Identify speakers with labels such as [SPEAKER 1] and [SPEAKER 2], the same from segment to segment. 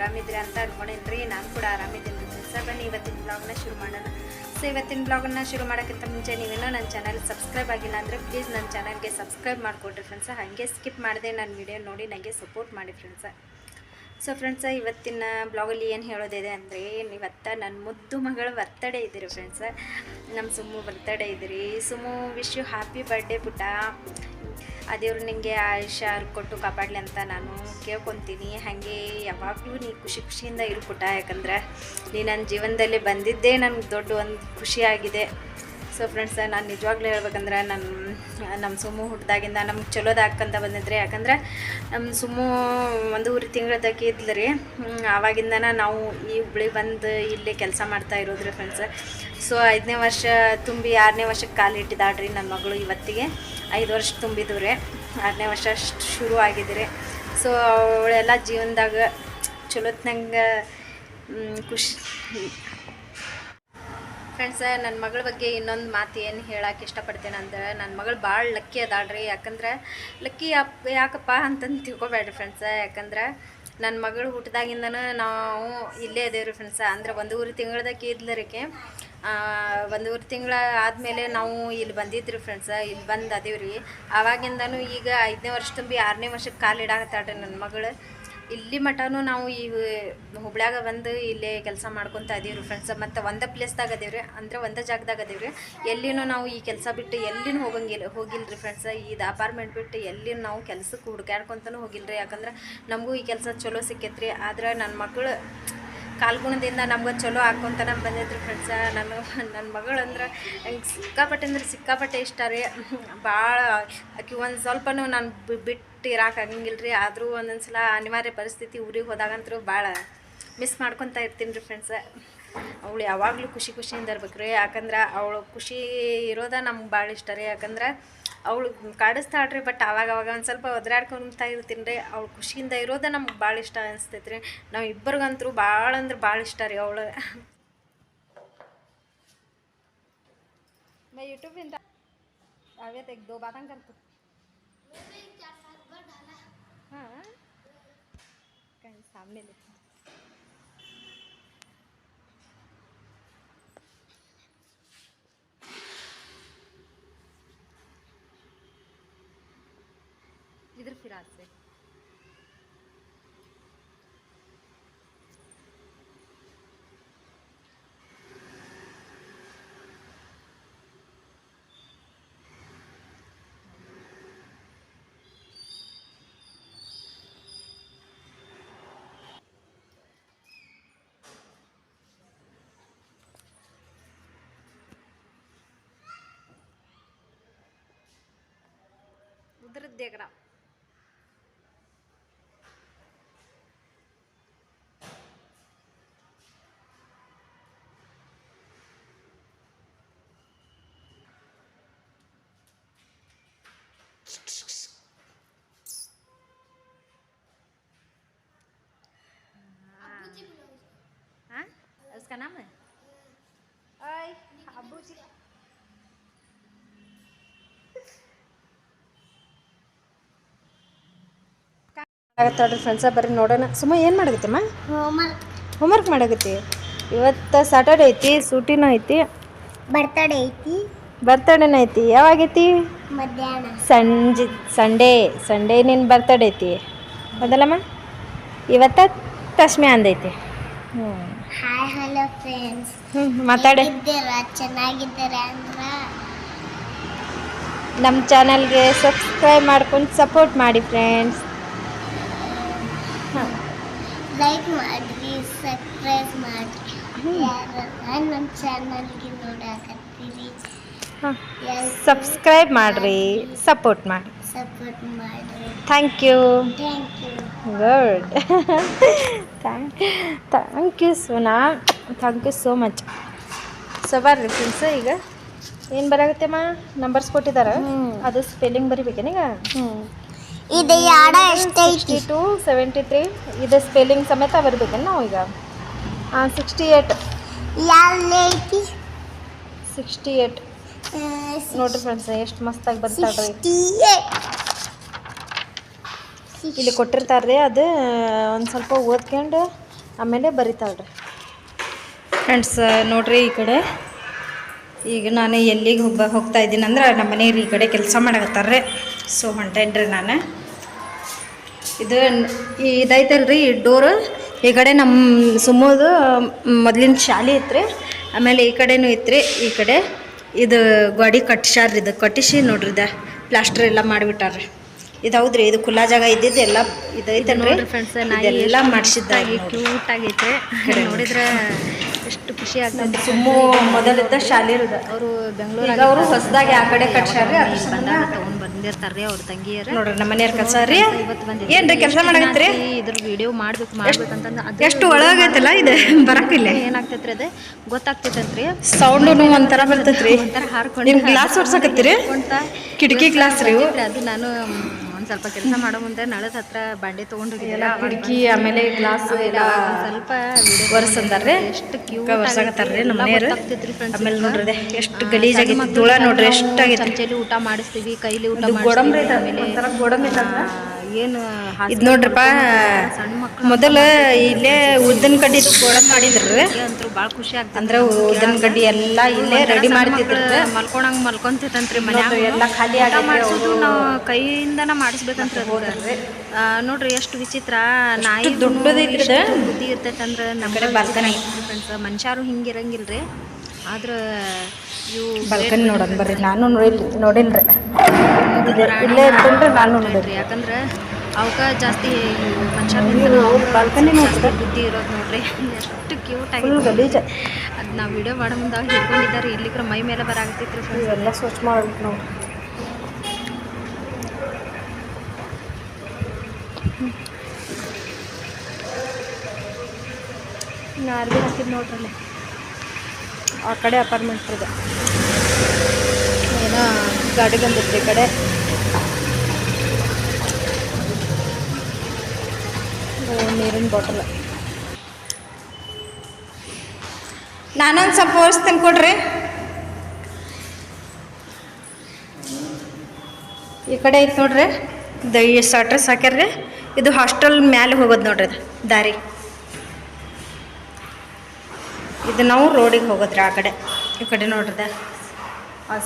[SPEAKER 1] Friends ಅಂತ ಅನ್ಕೊಂಡೇನ್ರಿ. ನಾನು ಕೂಡ ಆರಾಮಿದ್ದೀನಿ. ಫ್ರೆಂಡ್ಸ ಬನ್ನಿ, ಇವತ್ತಿನ ಬ್ಲಾಗ್ನ ಶುರು ಮಾಡೋಣ. ಸೊ ಇವತ್ತಿನ ಬ್ಲಾಗನ್ನ ಶುರು ಮಾಡೋಕ್ಕಿಂತ ಮುಂಚೆ ನೀವೇನೋ ನನ್ನ ಚಾನಲ್ ಸಬ್ಸ್ಕ್ರೈಬ್ ಆಗಿಲ್ಲ ಅಂದರೆ ಪ್ಲೀಸ್ ನನ್ನ ಚಾನಲ್ಗೆ ಸಬ್ಸ್ಕ್ರೈಬ್ ಮಾಡಿಕೊಡ್ರಿ ಫ್ರೆಂಡ್ಸ ಹಾಗೆ ಸ್ಕಿಪ್ ಮಾಡಿದೆ ನನ್ನ ವಿಡಿಯೋ ನೋಡಿ ನನಗೆ ಸಪೋರ್ಟ್ ಮಾಡಿ ಫ್ರೆಂಡ್ಸ ಸೊ ಫ್ರೆಂಡ್ಸ ಇವತ್ತಿನ ಬ್ಲಾಗಲ್ಲಿ ಏನು ಹೇಳೋದಿದೆ ಅಂದರೆ ಇವತ್ತ ನನ್ನ ಮುದ್ದು ಮಗಳ ಬರ್ತಡೇ ಇದ್ದೀರಿ ಫ್ರೆಂಡ್ಸ ನಮ್ಮ ಸುಮ್ಮು ಬರ್ತಡೇ ಇದ್ದೀರಿ. Summu wish you happy birthday ಪುಟ್ಟ. ಆ ದೇವ್ರು ನಿಮಗೆ ಆಯುಷ್ಯ ಕೊಟ್ಟು ಕಾಪಾಡಲಿ ಅಂತ ನಾನು ಕೇಳ್ಕೊತೀನಿ. ಹಾಗೆ ಯಾವಾಗಲೂ ನೀ ಖುಷಿ ಖುಷಿಯಿಂದ ಇರು ಪುಟ ಯಾಕಂದ್ರೆ ನೀ ನನ್ನ ಜೀವನದಲ್ಲಿ ಬಂದಿದ್ದೇ ನನಗೆ ದೊಡ್ಡ ಒಂದು ಖುಷಿಯಾಗಿದೆ ಸೊ ಫ್ರೆಂಡ್ಸ್ ನಾನು ನಿಜವಾಗ್ಲೂ ಹೇಳ್ಬೇಕಂದ್ರೆ ನನ್ನ ನಮ್ಮ ಸುಮ್ಮು ಹುಟ್ಟಿದಾಗಿಂದ ನಮ್ಗೆ ಚಲೋದಾಕಂತ ಬಂದಿದ್ರಿ. ಯಾಕಂದ್ರೆ ನಮ್ಮ ಸುಮ್ಮು ಒಂದೂವರೆ ತಿಂಗಳದಾಗಿ ಇದ್ಲು ರೀ. ಆವಾಗಿಂದನ ನಾವು ಈ ಹುಬ್ಳಿ ಬಂದು ಇಲ್ಲಿ ಕೆಲಸ ಮಾಡ್ತಾ ಇರೋದ್ರಿ ಫ್ರೆಂಡ್ಸ್ ಸೊ ಐದನೇ ವರ್ಷ ತುಂಬಿ ಆರನೇ ವರ್ಷಕ್ಕೆ ಕಾಲಿಟ್ಟಿದ್ದಾಳ್ರಿ ನನ್ನ ಮಗಳು ಇವತ್ತಿಗೆ. ಐದು ವರ್ಷ ತುಂಬಿದ್ದು ರೀ. ಆರನೇ ವರ್ಷ ಶುರು ಆಗಿದ್ರಿ ಸೊ ಅವಳೆಲ್ಲ ಜೀವನದಾಗ ಚಲೋತ್ನಂಗೆ ಖುಷಿ ಫ್ರೆಂಡ್ಸ್ ನನ್ನ ಮಗಳ ಬಗ್ಗೆ ಇನ್ನೊಂದು ಮಾತು ಏನು ಹೇಳಕ್ಕೆ ಇಷ್ಟಪಡ್ತೇನೆ ಅಂದ್ರೆ ನನ್ನ ಮಗಳು ಭಾಳ ಲಕ್ಕಿ ಅದಾಳ್ರಿ. ಯಾಕಂದ್ರೆ, ಲಕ್ಕಿ ಅಪ್, ಯಾಕಪ್ಪ ಅಂತಂದು ತಿಳ್ಕೊಬೇಡ್ರಿ ಫ್ರೆಂಡ್ಸ. ಯಾಕಂದ್ರೆ ನನ್ನ ಮಗಳು ಹುಟ್ಟಿದಾಗಿಂದನೂ ನಾವು ಇಲ್ಲೇ ಅದೇವ್ರಿ ಫ್ರೆಂಡ್ಸ. ಅಂದ್ರೆ ಒಂದೂವರೆ ತಿಂಗಳದಕ್ಕೆ ಇದ್ಲರಿಕೆ ಒಂದೂವರೆ ತಿಂಗಳ ಆದಮೇಲೆ ನಾವು ಇಲ್ಲಿ ಬಂದಿದ್ರಿ ಫ್ರೆಂಡ್ಸ. ಇಲ್ಲಿ ಬಂದು ಅದೇವ್ರಿ. ಆವಾಗಿಂದನೂ ಈಗ ಐದನೇ ವರ್ಷ ತುಂಬಿ ಆರನೇ ವರ್ಷಕ್ಕೆ ಕಾಲಿಡಾಕತ್ತಾಳ್ರಿ ನನ್ನ ಮಗಳು. ಇಲ್ಲಿ ಮಟನೂ ನಾವು ಈ ಹುಬ್ಳ್ಯಾಗ ಬಂದು ಇಲ್ಲೇ ಕೆಲಸ ಮಾಡ್ಕೊತ ಅದೀವ್ರಿ ಫ್ರೆಂಡ್ಸ್ ಮತ್ತು ಒಂದೇ ಪ್ಲೇಸ್ದಾಗ ಅದೇವ್ರಿ ಅಂದ್ರೆ ಒಂದೇ ಜಾಗದಾಗ ಅದೇವ್ರಿ ಎಲ್ಲಿನೂ ನಾವು ಈ ಕೆಲಸ ಬಿಟ್ಟು ಎಲ್ಲಿನೂ ಹೋಗಂಗಿಲ್ಲ ಹೋಗಿಲ್ರಿ ಫ್ರೆಂಡ್ಸ್ ಇದು ಅಪಾರ್ಟ್ಮೆಂಟ್ ಬಿಟ್ಟು ಎಲ್ಲಿ ನಾವು ಕೆಲ್ಸಕ್ಕೆ ಹುಡ್ಕ್ಯಾಡ್ಕೊತನೂ ಹೋಗಿಲ್ರಿ. ಯಾಕಂದ್ರೆ ನಮಗೂ ಈ ಕೆಲಸ ಚಲೋ ಸಿಕ್ಕೈತ್ರಿ. ಆದ್ರೆ ನನ್ನ ಮಗಳು ಕಾಲ್ಗುಣದಿಂದ ನಮ್ಗೆ ಚಲೋ ಹಾಕ್ಕೊಂತನ ಬಂದಿದ್ರಿ ಫ್ರೆಂಡ್ಸ ನಾನು ನನ್ನ ಮಗಳು ಅಂದ್ರೆ ಸಿಕ್ಕಾಪಟ್ಟೆ ಅಂದ್ರೆ ಸಿಕ್ಕಾಪಟ್ಟೆ ಇಷ್ಟ ರೀ. ಭಾಳ ಆಕೆ ಒಂದು ಸ್ವಲ್ಪನೂ ನಾನು ಬಿಟ್ಟು ಇರಕ್ಕೆ ಆಗಂಗಿಲ್ಲ ರೀ ಆದರೂ ಒಂದೊಂದು ಸಲ ಅನಿವಾರ್ಯ ಪರಿಸ್ಥಿತಿ ಊರಿಗೆ ಹೋದಾಗಂತೂ ಭಾಳ ಮಿಸ್ ಮಾಡ್ಕೊತಾ ಇರ್ತೀನಿ ರೀ ಫ್ರೆಂಡ್ಸ ಅವಳು ಯಾವಾಗಲೂ ಖುಷಿ ಖುಷಿಯಿಂದ ಇರ್ಬೇಕು ರೀ ಯಾಕಂದ್ರೆ ಅವಳು ಖುಷಿ ಇರೋದ ನಮ್ಗೆ ಭಾಳ ಇಷ್ಟ ರೀ ಯಾಕಂದ್ರೆ ಅವಳು ಕಾಡಿಸ್ತಾಳ್ರಿ ಬಟ್ ಅವಾಗ ಅವಾಗ ಒಂದು ಸ್ವಲ್ಪ ಒದ್ರಾಡ್ಕೊತಾ ಇರ್ತೀನಿ ರೀ ಅವಳು ಖುಷಿಯಿಂದ ಇರೋದ ನಮ್ಗೆ ಭಾಳ ಇಷ್ಟ ಅನಿಸ್ತೈತೆ ರೀ ನಾವು ಇಬ್ಬರಿಗಂತೂ ಭಾಳ ಅಂದ್ರೆ ಭಾಳ ಇಷ್ಟ ರೀ ಅವಳು मैं यूट्यूब में आवे तो एक दो बातें कर तू ऊपर डाला। हाँ। कहीं सामने देखो। इधर फिराज से। उधर देखना हाँ उसका नाम है ಆಗತ್ತೋಡ್ರಿ ಫ್ರೆಂಡ್ಸ ಬರ್ರಿ ನೋಡೋಣ. ಸುಮ್ಮ ಏನು ಮಾಡಾಗತ್ತಮ್ಮ
[SPEAKER 2] ಹೋಮ್ವರ್ಕ್
[SPEAKER 1] ಮಾಡಕತ್ತಿ? ಇವತ್ತು ಸಾಟರ್ಡೆ ಐತಿ ಸೂಟಿನೂ ಐತಿ.
[SPEAKER 2] ಬರ್ತಡೇ ಐತಿ.
[SPEAKER 1] ಬರ್ತಡೇನ ಐತಿ. ಯಾವಾಗೈತಿ
[SPEAKER 2] ಮಧ್ಯಾಹ್ನ.
[SPEAKER 1] ಸಂಜೆ ಸಂಡೇ ಸಂಡೇ ನಿನ್ನ ಬರ್ತಡೇ ಐತಿ. ಹೌದಲ್ಲಮ್ಮ ಇವತ್ತ ತಸ್ಮೆ ಅಂದೈತಿ ಹ್ಞೂ
[SPEAKER 2] ಹಾಯ್ ಹಲೋ ಫ್ರೆಂಡ್ಸ್
[SPEAKER 1] ಹ್ಞೂ ಮಾತಾಡೆ.
[SPEAKER 2] ಇದ್ದೀರಾ ಚೆನ್ನಾಗಿದ್ದೀರಾ ಅಂದ್ರ?
[SPEAKER 1] ನಮ್ಮ ಚಾನಲ್ಗೆ ಸಬ್ಸ್ಕ್ರೈಬ್ ಮಾಡ್ಕೊಂಡು ಸಪೋರ್ಟ್ ಮಾಡಿ ಫ್ರೆಂಡ್ಸ್
[SPEAKER 2] ಲೈಕ್ ಮಾಡ್ರಿ ಸಬ್ಸ್ಕ್ರೈಬ್ ಮಾಡ್ರಿ. ಯಾರು ನಮ್ಮ ಚಾನಲ್ಗೆ ನೋಡಾಕತ್ತೀರಿ?
[SPEAKER 1] ಸಬ್ಸ್ಕ್ರೈಬ್ ಮಾಡಿರಿ ಸಪೋರ್ಟ್ ಮಾಡಿ.
[SPEAKER 2] ಸಪೋರ್ಟ್ ಮಾಡಿ
[SPEAKER 1] thank you
[SPEAKER 2] thank you
[SPEAKER 1] good thank thank you Sona thank you so much so ಬರ್ರಿ ಫ್ರೆಂಡ್ಸ್ ಈಗ ಏನು ಬರಾಗತ್ತೆಮ್ಮ ನಂಬರ್ಸ್ ಕೊಟ್ಟಿದ್ದಾರೆ ಅದು ಸ್ಪೆಲ್ಲಿಂಗ್ ಬರಿಬೇಕೇನೀಗ
[SPEAKER 2] ಹ್ಞೂ ಇದು ಯಾಡ ಎಷ್ಟೈತಿ?
[SPEAKER 1] ಟು ಸೆವೆಂಟಿ ತ್ರೀ ಇದು ಸ್ಪೆಲ್ಲಿಂಗ್ ಸಮೇತ ಬರಿಬೇಕೇನು ನಾವು ಈಗ. ಹಾಂ ಸಿಕ್ಸ್ಟಿ ಏಟ್
[SPEAKER 2] ಐತಿ
[SPEAKER 1] ಸಿಕ್ಸ್ಟಿ ಏಟ್ ನೋಡ್ರಿ ಫ್ರೆಂಡ್ಸ್ ಎಷ್ಟು ಮಸ್ತಾಗಿ ಬರ್ತಾಳ್ರಿ
[SPEAKER 2] ಸಿಕ್ಸ್ಟಿ
[SPEAKER 1] ಇಲ್ಲಿ ಕೊಟ್ಟಿರ್ತಾರೆ ಅದು ಒಂದು ಸ್ವಲ್ಪ ಓದ್ಕೊಂಡು ಆಮೇಲೆ ಬರಿತಾಳ್ರಿ. ಫ್ರೆಂಡ್ಸ್ ನೋಡ್ರಿ ಈ ಕಡೆ. ಈಗ ನಾನು ಎಲ್ಲಿಗೆ ಹೋಗ ಹೋಗ್ತಾ ಇದ್ದೀನಿ ಅಂದ್ರೆ ನಮ್ಮ ಮನೆಯವ್ರು ಈ ಕಡೆ ಕೆಲಸ ಮಾಡಕತ್ತಾರ್ರಿ. ಸೊ ಹೊಂಟೇನ್ರಿ ನಾನು. ಇದು ಇದೈತಲ್ರಿ ಈ ಡೋರು. ಈ ಕಡೆ ನಮ್ಮ ಸುಮ್ಮದು ಮೊದಲಿನ ಶಾಲೆ ಐತ್ರಿ. ಆಮೇಲೆ ಈ ಕಡೆನೂ ಐತ್ರಿ ಈ ಕಡೆ. ಇದು ಗೋಡಿ ಕಟ್ಟಿಸ್ಯಾರ್ರಿ ಇದು ಕಟ್ಟಿಸಿ ನೋಡ್ರಿ ಇದು ಪ್ಲಾಸ್ಟರ್ ಎಲ್ಲ ಮಾಡಿಬಿಟ್ಟಾರ್ರಿ. ಇದು ಹೌದ್ರಿ ಇದು ಖುಲ್ಲಾ ಜಾಗ ಇದ್ದಿದ್ದು ಎಲ್ಲ ಇದೈತಲ್ರಿ.
[SPEAKER 3] ಫ್ರೆಂಡ್ಸ್
[SPEAKER 1] ಎಲ್ಲ ಮಾಡಿಸಿದ್ದಾರೆ
[SPEAKER 3] ಕ್ಯೂಟ್ ಆಗೈತೆ. ನೋಡಿದ್ರೆ ಎಷ್ಟು ಖುಷಿ ಆಗ್ತದೆ
[SPEAKER 1] ಸುಮ್ಮ ಮೊದಲಿದ್ದ ಶಾಲೆ
[SPEAKER 3] ಅವರು
[SPEAKER 1] ಈಗ ಅವರು ಹೊಸದಾಗಿ ಆ ಕಡೆ ಕಟ್ಸ್ಯಾರ್ರಿ ಅದ್ರ ಸಂಬಂಧ
[SPEAKER 3] ಬಂದಿರ್ತಾರ್ರಿ ಅವ್ರ ತಂಗಿಯರ.
[SPEAKER 1] ನೋಡ್ರಿ ನಮ್ಮ ಮನೆಯವ್ರ ಕೆಲಸ ರೀ. ಏನ್ರಿ ಕೆಲಸ ಮಾಡಕತ್ರಿ
[SPEAKER 3] ಇದ್ರ ವಿಡಿಯೋ ಮಾಡ್ಬೇಕು ಮಾಡ್ಬೇಕಂತಂದ
[SPEAKER 1] ಎಷ್ಟು ಒಳಗೈತಲ್ಲ ಇದು? ಬರಕಿಲ್ಲ
[SPEAKER 3] ಏನಾಗ್ತೈತ್ರಿ ಅದೇ? ಗೊತ್ತಾಗ್ತೈತಂತ್ರಿ?
[SPEAKER 1] ಸೌಂಡು ಒಂಥರ ಬರ್ತೈತ್ರಿ.
[SPEAKER 3] ಒಂಥರ ಹಾರ್ಕೊಂಡು
[SPEAKER 1] ಗ್ಲಾಸ್ ಹೊಡ್ಸಕತ್ತೀರಿ ಕಿಟಕಿ ಗ್ಲಾಸ್ ರೀ
[SPEAKER 3] ಅದು ನಾನು ಒಂದ್ ಸ್ವಲ್ಪ ಕೆಲಸ ಮಾಡೋ ಮುಂದೆ ನಳದ ಹತ್ರ ಬಾಂಡೆ ತಗೊಂಡ್
[SPEAKER 1] ಕಿಟಕಿ ಆಮೇಲೆ ಗ್ಲಾಸ್ ಎಲ್ಲ
[SPEAKER 3] ಸ್ವಲ್ಪ
[SPEAKER 1] ಒರೆಸಂದಾರ್ರಿ
[SPEAKER 3] ಎಷ್ಟು
[SPEAKER 1] ಕ್ಯೂ ನಮ್ಮ ಮನೆಯವ್ರು. ಆಮೇಲೆ ನೋಡ್ರಿ ಎಷ್ಟು ಗಲೀಜಾಗಿತ್ತು ತುಳ ನೋಡ್ರಿ ಎಷ್ಟಾಗೈತಿ
[SPEAKER 3] ಚಮಚಲಿ ಊಟ ಮಾಡಿಸ್ತೀವಿ ಕೈಲಿ ಊಟ
[SPEAKER 1] ಗೋಡಂಬಿ?
[SPEAKER 3] ಏನು
[SPEAKER 1] ಇದ್ ನೋಡ್ರಪ್ಪ ಮೊದಲ ಇಲ್ಲೇ ಉದ್ದನ್ ಕಡ್ಡಿ ಗೋಡಂಬಿ ಮಾಡಿದ್ರೆ.
[SPEAKER 3] ಅಂತೂ ಭಾಳ ಖುಷಿ ಆಗ್ತದೆ
[SPEAKER 1] ಅಂದ್ರೆ ಉದ್ದನ್ ಕಡ್ಡಿ ಎಲ್ಲ ಇಲ್ಲೇ ರೆಡಿ ಮಾಡ್ತಿದ್ರು.
[SPEAKER 3] ಮಲ್ಕೊಂಡಂಗ್ ಮಲ್ಕೊಂತಿತ್ತಂತ್ರಿ ಮನ್ಯಾಗ
[SPEAKER 1] ಎಲ್ಲ ಖಾಲಿ
[SPEAKER 3] ಆಗಿ
[SPEAKER 1] ಮಾಡೋದು
[SPEAKER 3] ಮಾಡಿಸೋದು ನಾವು ಕೈಯಿಂದನ ಮಾಡಿಸ್ಬೇಕಂತ ನೋಡ್ರಿ ಎಷ್ಟು ವಿಚಿತ್ರ. ನಾಯಿ
[SPEAKER 1] ದೊಡ್ಡದೈತ್ರಿ ಇದು.
[SPEAKER 3] ಬುದ್ಧಿ ಇರ್ತೈತಂದ್ರ ನಮ್ಮ
[SPEAKER 1] ಕಡೆ ಬರ್ತಾನೆ
[SPEAKER 3] ಫ್ರೆಂಡ್ಸ್ ಮನುಷ್ಯರು ಹಿಂಗಿರಂಗಿಲ್ರಿ. ಆದ್ರ ಇವು
[SPEAKER 1] ಬಲ್ಕನಿ ನೋಡೋಣ ಬರ್ರಿ. ನಾನು ನೋಡಿಲ್ ನೋಡಿಲ್ರಿ ಇಲ್ಲೇ ಇರ್ತೇನ್ರಿ ನಾನು
[SPEAKER 3] ನೋಡಿದ್ರಿ ಯಾಕಂದ್ರೆ ಅವಕ್ಕ ಜಾಸ್ತಿ ಮನುಷ್ಯರ
[SPEAKER 1] balcony
[SPEAKER 3] ಬುದ್ಧಿ ಇರೋದು ನೋಡ್ರಿ. ಎಷ್ಟು ಕ್ಯೂಟ್ ಆಗಿ ಅದ್ ನಾವು ವಿಡಿಯೋ ಮಾಡೋ ಮುಂದಾಗ ಹಿಡ್ಕೊಂಡಿದ್ದಾರೆ. ಇಲ್ಲಿಕ್ರ ಮೈ ಮೇಲೆ ಬರಾಗ್ತಿತ್ತು ಎಲ್ಲ
[SPEAKER 1] ಇವೆಲ್ಲ ಸ್ವಚ್ಛ ಮಾಡ್ಬೇಕು ನಾವು ಇನ್ನು ಅರ್ಬಿ ಹಾಕಿದ್ ನೋಡ್ರಲ್ಲಿ. ಆ ಕಡೆ ಅಪಾರ್ಟ್ಮೆಂಟ್ ಇದೆ ಏನೋ ಗಾಡಿ ಬಂದಿತ್ತು ಈ ಕಡೆ. ನೀರಿನ ಬಾಟಲ್ ನಾನೊಂದು ಸ್ವಲ್ಪ ಓಡಿಸ್ತೀನಿ ಕೊಡ್ರಿ ಈ ಕಡೆ ಐತೆ ನೋಡ್ರಿ. ಎಷ್ಟು ಅಡ್ರೆಸ್ ಹಾಕ್ಯಾರ್ರಿ. ಇದು ಹಾಸ್ಟೆಲ್ ಮ್ಯಾಲೆ ಹೋಗೋದು ನೋಡ್ರಿ ದಾರಿ. ಇದು ನಾವು ರೋಡಿಗೆ ಹೋಗೋದ್ರಿ ಆ ಕಡೆ. ಈ ಕಡೆ ನೋಡ್ರದ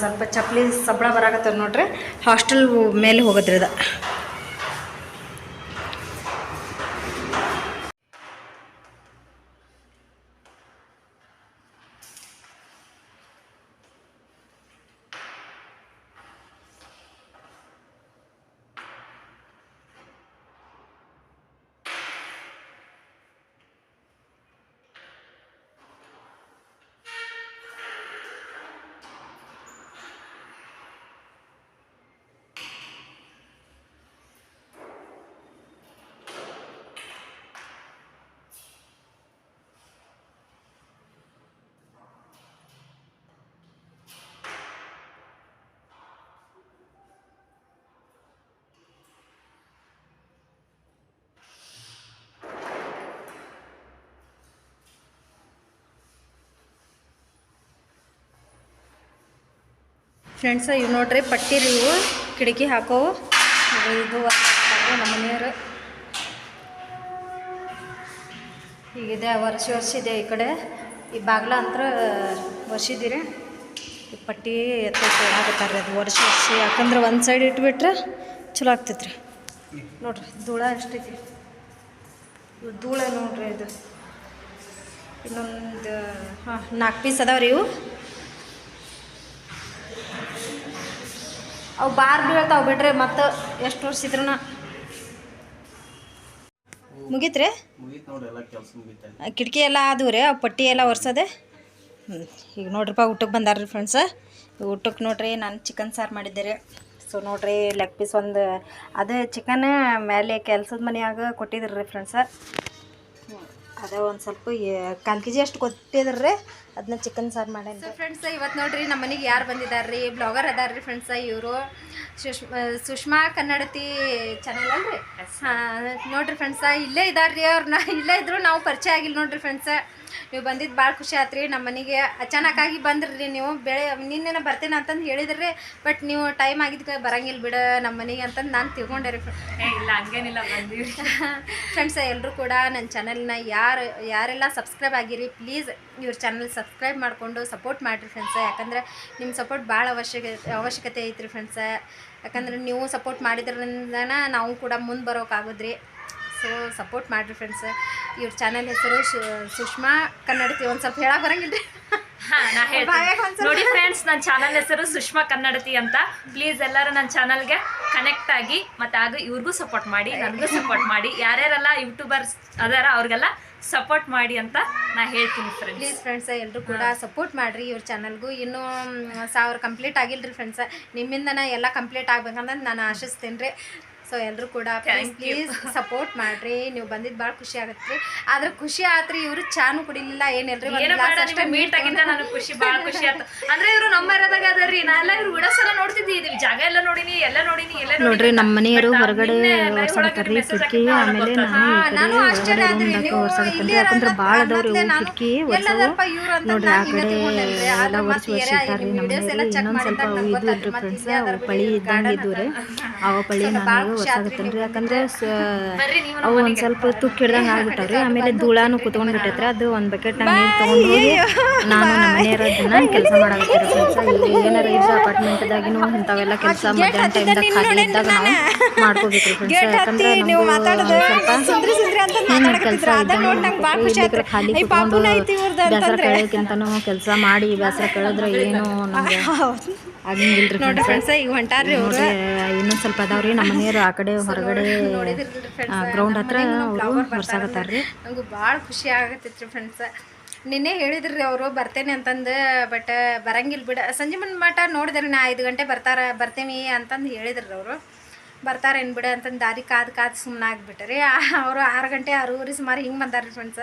[SPEAKER 1] ಸ್ವಲ್ಪ ಚಪ್ಪಲಿ ಸಬಳ ಬರಾಕತ್ತದ ನೋಡ್ರಿ. ಹಾಸ್ಟೆಲ್ ಮೇಲೆ ಹೋಗೋದ್ರಿ ಫ್ರೆಂಡ್ಸ ಇವು ನೋಡ್ರಿ ಪಟ್ಟಿ ರೀ ಇವು ಕಿಟಕಿ ಹಾಕೋವು. ಇದು ನಮ್ಮನೆಯವರು ನಮ್ಮ ಮನೆಯವರು. ಹೀಗಿದೆ ವರ್ಷ ವರ್ಷ ಇದೆ ಈ ಕಡೆ. ಈ ಬಾಗ್ಲ ಅಂತರ ವರ್ಷಿದ್ದೀರಿ ಈ ಪಟ್ಟಿ ಎತ್ತೈತೆ ರೀ ಅದು ವರ್ಷ ವರ್ಷ? ಯಾಕಂದ್ರೆ ಒಂದು ಸೈಡ್ ಇಟ್ಬಿಟ್ರೆ ಚಲೋ ಆಗ್ತೈತ್ರಿ. ನೋಡ್ರಿ, ಧೂಳ ಎಷ್ಟೈತಿ ಇವು ಧೂಳ ನೋಡ್ರಿ ಇದು. ಇನ್ನೊಂದು, ಹಾಂ, ನಾಲ್ಕು ಪೀಸ್ ಅದಾವ್ರಿ ಇವು. ಅವು ಬಾರ್ ಬೀಳ್ತಾವ ಬಿಡ್ರಿ ಮತ್ತು ಎಷ್ಟು ವರ್ಷ ಇದ್ರೂ ಮುಗೀತ್ರಿ? ಕಿಟಕಿ ಎಲ್ಲ ಆದವು ರೀ ಅವು ಪಟ್ಟಿ ಎಲ್ಲ ಒರ್ಸೋದೆ. ಹ್ಞೂ ಈಗ ನೋಡ್ರಿಪ್ಪ ಊಟಕ್ಕೆ ಬಂದಾರ್ರಿ ಫ್ರೆಂಡ್ಸ ಊಟಕ್ಕೆ ನೋಡ್ರಿ ನಾನು ಚಿಕನ್ ಸಾರು ಮಾಡಿದ್ದೆ ರೀ. ಸೊ ನೋಡ್ರಿ ಲೆಗ್ ಪೀಸ್ ಒಂದು ಅದೇ ಚಿಕನ್ ಮೇಲೆ ಕೆಲಸದ ಮನೆಯಾಗ ಕೊಟ್ಟಿದ್ರಿ ರೀ ಫ್ರೆಂಡ್ಸ ಅದೇ ಒಂದು ಸ್ವಲ್ಪ ಕಾಲು ಕೆ ಜಿ ಅಷ್ಟು ಕೊಟ್ಟಿದ್ರು ರೀ ಅದನ್ನ ಚಿಕನ್ ಸಾರು ಮಾಡೇನಿ ಫ್ರೆಂಡ್ಸ್ ಇವತ್ತು ನೋಡ್ರಿ ನಮ್ಮ ಮನೆಗೆ ಯಾರು ಬಂದಿದ್ದಾರೆ ರೀ ಬ್ಲಾಗರ್ ಅದಾರ ರೀ ಫ್ರೆಂಡ್ಸ ಇವರು ಸುಷ್ಮಾ ಸುಷ್ಮಾ ಕನ್ನಡತಿ ಚಾನಲ್ ಅಲ್ರಿ? ಹಾಂ ನೋಡ್ರಿ ಫ್ರೆಂಡ್ಸ ಇಲ್ಲೇ ಇದ್ದಾರೆ ರೀ ಅವ್ರನ್ನ ಇಲ್ಲೇ ಇದ್ರು ನಾವು ಪರಿಚಯ ಆಗಿಲ್ಲ ನೋಡ್ರಿ ಫ್ರೆಂಡ್ಸ ನೀವು ಬಂದಿದ್ದು ಭಾಳ ಖುಷಿ ಆತ್ರಿ. ನಮ್ಮ ಮನೆಗೆ ಅಚಾನಕ್ಕಾಗಿ ಬಂದ್ರಿ ನೀವು. ಬೆಳೆ ನಿನ್ನೆನ ಬರ್ತೇನೆ ಅಂತಂದು ಹೇಳಿದ್ರಿ ಬಟ್ ನೀವು ಟೈಮ್ ಆಗಿದ್ದಕ್ಕೆ ಬರಂಗಿಲ್ಲ ಬಿಡ ನಮ್ಮ ಮನೆಗೆ ಅಂತಂದು ನಾನು ತಿಳ್ಕೊಂಡೆ ರೀ.
[SPEAKER 4] ಇಲ್ಲ ಹಂಗೇನಿಲ್ಲ ಬಂದೀವಿ.
[SPEAKER 1] ಫ್ರೆಂಡ್ಸ್ ಎಲ್ಲರೂ ಕೂಡ ನನ್ನ ಚಾನಲ್ನ ಯಾರು ಯಾರೆಲ್ಲ ಸಬ್ಸ್ಕ್ರೈಬ್ ಆಗಿರಿ ಪ್ಲೀಸ್ ಇವ್ರ ಚಾನಲ್ ಸಬ್ಸ್ಕ್ರೈಬ್ ಮಾಡಿಕೊಂಡು ಸಪೋರ್ಟ್ ಮಾಡಿರಿ ಫ್ರೆಂಡ್ಸ ಯಾಕಂದ್ರೆ ನಿಮ್ಮ ಸಪೋರ್ಟ್ ಭಾಳ ಅವಶ್ಯಕ ಅವಶ್ಯಕತೆ ಐತ್ರಿ ಫ್ರೆಂಡ್ಸ ಯಾಕಂದ್ರೆ ನೀವು ಸಪೋರ್ಟ್ ಮಾಡಿದ್ರಿಂದನ ನಾವು ಕೂಡ ಮುಂದೆ ಬರೋಕ್ಕಾಗೋದ್ರಿ ಸೊ ಸಪೋರ್ಟ್ ಮಾಡಿರಿ ಫ್ರೆಂಡ್ಸ್ ಇವ್ರ ಚಾನಲ್ ಹೆಸರು ಸುಷ್ಮಾ ಕನ್ನಡತಿ. ಒಂದು ಸ್ವಲ್ಪ ಹೇಳಕ್ಕೆ ಬರಂಗಿಲ್ಲ
[SPEAKER 4] ನೋಡಿ ಫ್ರೆಂಡ್ಸ್ ನನ್ನ ಚಾನಲ್ ಹೆಸರು ಸುಷ್ಮಾ ಕನ್ನಡತಿ ಅಂತ. ಪ್ಲೀಸ್ ಎಲ್ಲರೂ ನನ್ನ ಚಾನಲ್ಗೆ ಕನೆಕ್ಟ್ ಆಗಿ ಮತ್ತೆ ಆಗ ಇವ್ರಿಗೂ ಸಪೋರ್ಟ್ ಮಾಡಿ ನನಗೂ ಸಪೋರ್ಟ್ ಮಾಡಿ. ಯಾರ್ಯಾರೆಲ್ಲ ಯೂಟ್ಯೂಬರ್ಸ್ ಅದಾರ ಅವ್ರಿಗೆಲ್ಲ ಸಪೋರ್ಟ್ ಮಾಡಿ ಅಂತ ನಾ ಹೇಳ್ತೀನಿ ಫ್ರೆಂಡ್ಸ್
[SPEAKER 1] ಪ್ಲೀಸ್ ಫ್ರೆಂಡ್ಸ್ ಎಲ್ಲರೂ ಕೂಡ ಸಪೋರ್ಟ್ ಮಾಡಿರಿ ಇವ್ರ ಚಾನಲ್ಗೂ ಇನ್ನೂ ಸಾವಿರ ಕಂಪ್ಲೀಟ್ ಆಗಿಲ್ಲರಿ ಫ್ರೆಂಡ್ಸ್ ನಿಮ್ಮಿಂದನೇ ಎಲ್ಲ ಕಂಪ್ಲೀಟ್ ಆಗ್ಬೇಕಂತ ನಾನು ಆಶಿಸ್ತೀನಿ ರೀ ಸೊ ಎಲ್ಲರೂ ಕೂಡ ಪ್ಲೀಸ್ ಪ್ಲೀಸ್ ಸಪೋರ್ಟ್ ಮಾಡ್ರಿ. ನೀವು ಬಂದಿದ್ದು ಬಹಳ ಖುಷಿ ಆಗತ್ತೆ. ಆದ್ರೆ ಖುಷಿ ಆತ್ರಿ ಇವರು ಚಾನು ಕುಡಿಲಿಲ್ಲ
[SPEAKER 4] ಏನ್ ಎಲ್ರಿ ಮೀಟ್ ಆಗಿದ್ದ ನನಗೆ ಖುಷಿ ಭಾಳ ಖುಷಿ ಆಯ್ತು ಅಂದ್ರೆ ಇವರು ನಮ್ಮ ಏರಿಯಾದಾಗ ಅದರಿ ನಾ ಎಲ್ಲ ಇವ್ರು ಉಡಸಲ್ಲ ಎಲ್ಲ ನೋಡ್ತಿದ್ದಿ. ಇದು ಜಾಗ ಎಲ್ಲ ನೋಡಿನಿ ಎಲ್ಲ ನೋಡಿನಿ ಎಲ್ಲ
[SPEAKER 3] ನೋಡ್ರಿ ನಮ್ಮ ಮನೆಯವರು ಹೊರಗಡೆ ಕಿಟಕಿ ಆಮೇಲೆ ನಾನು
[SPEAKER 1] ನಾನು ಆಶ್ಚರ್ಯ ಆದ್ರಿ ನೀವು ಇಲ್ಲಿ
[SPEAKER 3] ಯಾಕಂದ್ರೆ ಭಾಳ ಅದಾವ್ರಿ ಕಿಟಕಿ
[SPEAKER 1] ಎಲ್ಲದಪ್ಪ
[SPEAKER 3] ಒರ್ಸವು
[SPEAKER 1] ಇವ್ರು ಅಂತ
[SPEAKER 3] ನೋಡ್ರಿ ಆ
[SPEAKER 1] ನಾನು
[SPEAKER 3] ಕಡೆ. ಎಲ್ಲ
[SPEAKER 1] ಮತ್ತೆ ಏರಿಯಾ
[SPEAKER 3] ಒರ್ಸಿಟ್ಟಾರ್ರಿ
[SPEAKER 1] ನಿಮ್ಮ
[SPEAKER 3] ಇನ್ನೊಂದ್ ಸ್ವಲ್ಪ ಇದು ಇಲ್ರಿ ಫ್ರೆಂಡ್ಸ್ ಪಳಿ ಇದ್ದಂಗೆ
[SPEAKER 1] garden
[SPEAKER 3] ರೀ ಅವ ಪಳಿ
[SPEAKER 1] ಸ್ವಲ್ಪ ನೀವು
[SPEAKER 3] ಯಾಕಂದ್ರೆ ಅವು ಒಂದು ಸ್ವಲ್ಪ ತುಕ್ಕು ಹಿಡ್ದಂಗೆ ಆಗ್ಬಿಟ್ಟಾವ್ರಿ. ಆಮೇಲೆ ಧೂಳಾನು ಕುತ್ಕೊಂಡ್ ಬಿಟ್ಟೈತ್ರಿ ಅದು ಒಂದು ಬಕೆಟ್ ನೀರು ತೊಗೊಂಡು ಹೋಗಿ ನಾನು ನಮ್ಮ ಕೆಲಸ ಮಾಡಾಕತ್ತೀರಿ ಫ್ರೆಂಡ್ಸ್ ಏನಾರ ಇದ್ರೆ ಅಪಾರ್ಟ್ಮೆಂಟ್ದಾಗಿನೂ ಇಂಥವೆಲ್ಲ ಕೆಲಸ ಮಧ್ಯಾಹ್ನ ಟೈಮ್ದಾಗ ಖಾಲಿ ಇದ್ದಾಗ ನಾವು ಮಾಡ್ಕೋಬೇಕ್ರಿ ಫ್ರೆಂಡ್ಸ್ ಯಾಕಂದ್ರೆ ಕೆಲಸ ಖಾಲಿ ಕುತ್ಕೊಂಡು ಬೇಸರ ಕಳೆಯೋಕ್ಕಿಂತನೂ ಕೆಲಸ ಮಾಡಿ ಬೇಸರ ಕಳೆದ್ರೆ ಏನು ನಮ್ಗೆ ಆಗಂಗಿಲ್ರಿ
[SPEAKER 1] ನೋಡ್ರಿ
[SPEAKER 3] ಫ್ರೆಂಡ್ಸ್
[SPEAKER 1] ಈಗ ಹೊಂಟಾರ್ರಿ ಅವ್ರು.
[SPEAKER 3] ಇನ್ನೊಂದ್ ಸ್ವಲ್ಪ ಅದಾವ್ರಿ ನಮ್ಮ ಮನೆಯವರು ಆ ಕಡೆ ಹೊರಗಡೆ ಗ್ರೌಂಡ್ ಹತ್ರ ಅವರು ಹೊರ್ಸಾಕತ್ತಾರ್ರಿ
[SPEAKER 1] ನಂಗೆ ಭಾಳ ಖುಷಿ ಆಗತ್ತಿತ್ತು ಫ್ರೆಂಡ್ಸ್ ನಿನ್ನೆ ಹೇಳಿದ್ರಿ ಅವರು ಬರ್ತೇನೆ ಅಂತಂದು ಬಟ್ ಬರಂಗಿಲ್ಲ ಬಿಡ. ಸಂಜೆ ಮುಂದೆ ಮಟ ನೋಡಿದ್ರಿ ನಾ ಐದು ಗಂಟೆ ಬರ್ತಾರ ಬರ್ತೀನಿ ಅಂತಂದು ಹೇಳಿದ್ರಿ ಅವರು. ಬರ್ತಾರೇನು ಬಿಡ ಅಂತಂದು ದಾರಿ ಕಾದು ಕಾದು ಸುಮ್ಮನೆ ಆಗಿಬಿಟ್ರಿ ಅವರು ಆರು ಗಂಟೆ ಆರೂವರೆ ಸುಮಾರು ಹಿಂಗೆ ಬಂದಾರ್ರಿ ಫ್ರೆಂಡ್ಸ್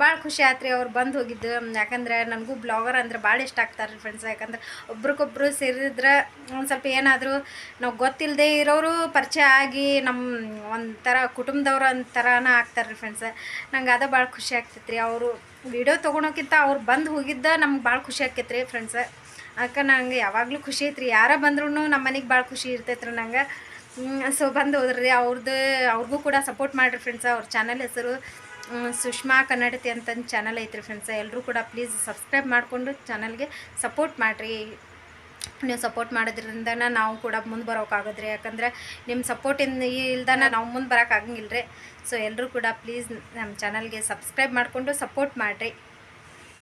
[SPEAKER 1] ಭಾಳ ಖುಷಿ ಆತ್ರಿ ಅವ್ರು ಬಂದು ಹೋಗಿದ್ದು. ಯಾಕಂದ್ರೆ ನನಗೂ ಬ್ಲಾಗರ್ ಅಂದ್ರೆ ಭಾಳ ಇಷ್ಟ ಆಗ್ತಾರೆ ಫ್ರೆಂಡ್ಸ್ ಯಾಕಂದ್ರೆ ಒಬ್ರಿಗೊಬ್ರು ಸೇರಿದ್ರೆ ಒಂದು ಸ್ವಲ್ಪ ಏನಾದರೂ ನಾವು ಗೊತ್ತಿಲ್ಲದೆ ಇರೋರು ಪರಿಚಯ ಆಗಿ ನಮ್ಮ ಒಂಥರ ಕುಟುಂಬದವ್ರು ಒಂಥರನ ಆಗ್ತಾರೆ ಫ್ರೆಂಡ್ಸ್ ನಂಗೆ ಅದ ಭಾಳ ಖುಷಿ ಆಗ್ತೈತೆ ರೀ ಅವರು ವಿಡಿಯೋ ತೊಗೊಳೋಕ್ಕಿಂತ ಅವ್ರು ಬಂದು ಹೋಗಿದ್ದ ನಮ್ಗೆ ಭಾಳ ಖುಷಿ ಆಕೈತೆ ರೀ ಫ್ರೆಂಡ್ಸ್ ಅದಕ್ಕೆ ನಂಗೆ ಯಾವಾಗಲೂ ಖುಷಿ ಐತ್ರಿ. ಯಾರ ಬಂದ್ರೂ ನಮ್ಮ ಮನೆಗೆ ಭಾಳ ಖುಷಿ ಇರ್ತೈತ್ರಿ ರೀ ನಂಗೆ. ಸೊ ಬಂದು ಹೋದ್ರಿ ಅವ್ರದ್ದು ಅವ್ರಿಗೂ ಕೂಡ ಸಪೋರ್ಟ್ ಮಾಡಿರಿ ಫ್ರೆಂಡ್ಸ್ ಅವ್ರ ಚಾನಲ್ ಹೆಸರು ಸುಷ್ಮಾ ಕನ್ನಡತಿ ಅಂತಂದು ಚಾನಲ್ ಐತ್ರಿ ಫ್ರೆಂಡ್ಸ್ ಎಲ್ಲರೂ ಕೂಡ ಪ್ಲೀಸ್ ಸಬ್ಸ್ಕ್ರೈಬ್ ಮಾಡಿಕೊಂಡು ಚಾನಲ್ಗೆ ಸಪೋರ್ಟ್ ಮಾಡಿರಿ. ನೀವು ಸಪೋರ್ಟ್ ಮಾಡೋದ್ರಿಂದ ನಾವು ಕೂಡ ಮುಂದೆ ಬರೋಕ್ಕಾಗೋದ್ರಿ ಯಾಕಂದ್ರೆ ನಿಮ್ಮ ಸಪೋರ್ಟಿಂದ ಇಲ್ದಾನ ನಾವು ಮುಂದೆ ಬರೋಕ್ಕಾಗಂಗಿಲ್ಲ ರೀ ಸೊ ಎಲ್ಲರೂ ಕೂಡ ಪ್ಲೀಸ್ ನಮ್ಮ ಚಾನಲ್ಗೆ ಸಬ್ಸ್ಕ್ರೈಬ್ ಮಾಡಿಕೊಂಡು ಸಪೋರ್ಟ್ ಮಾಡಿರಿ.